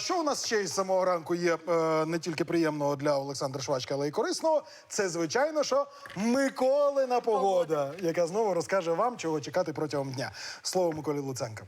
Що у нас ще із самого ранку є е, не тільки приємного для Олександра Швачка, але й корисного. Це звичайно, що Миколина погода, яка знову розкаже вам, чого чекати протягом дня. Слово Миколі Луценка.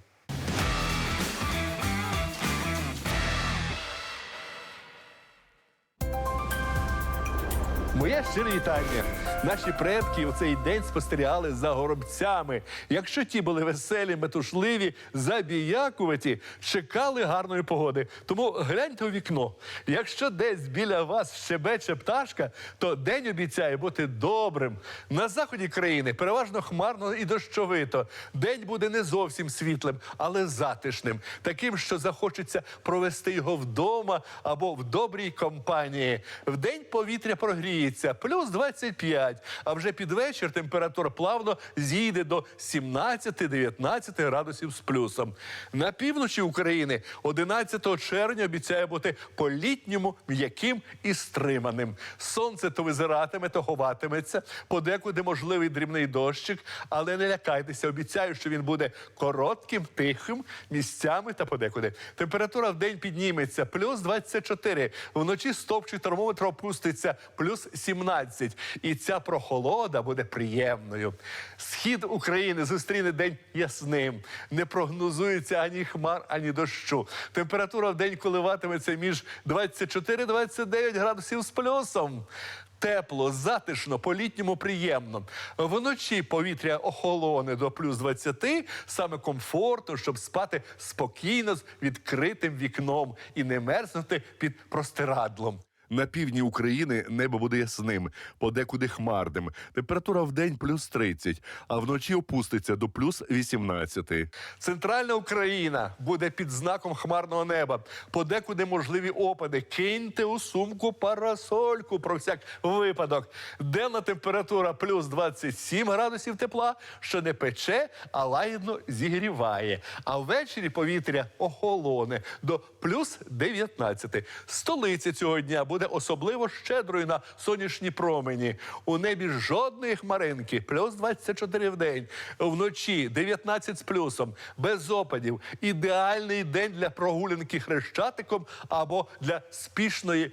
Моє щире вітання. Наші предки у цей день спостерігали за горобцями. Якщо ті були веселі, метушливі, забіякуваті, чекали гарної погоди. Тому гляньте у вікно. Якщо десь біля вас щебече пташка, то день обіцяє бути добрим. На заході країни переважно хмарно і дощовито. День буде не зовсім світлим, але затишним, таким, що захочеться провести його вдома або в добрій компанії. Вдень повітря прогріється, плюс 25, а вже під вечір температура плавно зійде до 17-19 градусів з плюсом. На півночі України 11 червня обіцяє бути по-літньому м'яким і стриманим. Сонце то визиратиме, то ховатиметься, подекуди можливий дрібний дощик, але не лякайтеся, обіцяю, що він буде коротким, тихим, місцями та подекуди. Температура в день підніметься. Плюс 24, вночі стопчий термометр опуститься. Плюс 17. І ця прохолода буде приємною. Схід України зустріне день ясним. Не прогнозується ані хмар, ані дощу. Температура в день коливатиметься між 24-29 градусів з плюсом. Тепло, затишно, по-літньому приємно. Вночі повітря охолоне до плюс 20, саме комфортно, щоб спати спокійно з відкритим вікном і не мерзнути під простирадлом. На півдні України небо буде ясним, подекуди хмарним. Температура в день плюс 30, а вночі опуститься до плюс 18. Центральна Україна буде під знаком хмарного неба. Подекуди можливі опади. Киньте у сумку парасольку про всяк випадок. Денна температура плюс 27 градусів тепла, що не пече, а лагідно зігріває. А ввечері повітря охолоне до плюс 19. Столиця цього дня буде особливо щедрою на сонячні промені. У небі жодної хмаринки, плюс 24 в день. Вночі 19 з плюсом, без опадів. Ідеальний день для прогулянки хрещатиком або для спішної.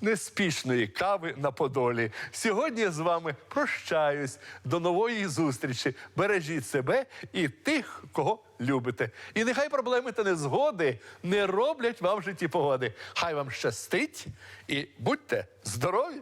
Неспішної кави на Подолі. Сьогодні я з вами прощаюсь. До нової зустрічі. Бережіть себе і тих, кого любите. І нехай проблеми та незгоди не роблять вам в житті погоди. Хай вам щастить і будьте здорові!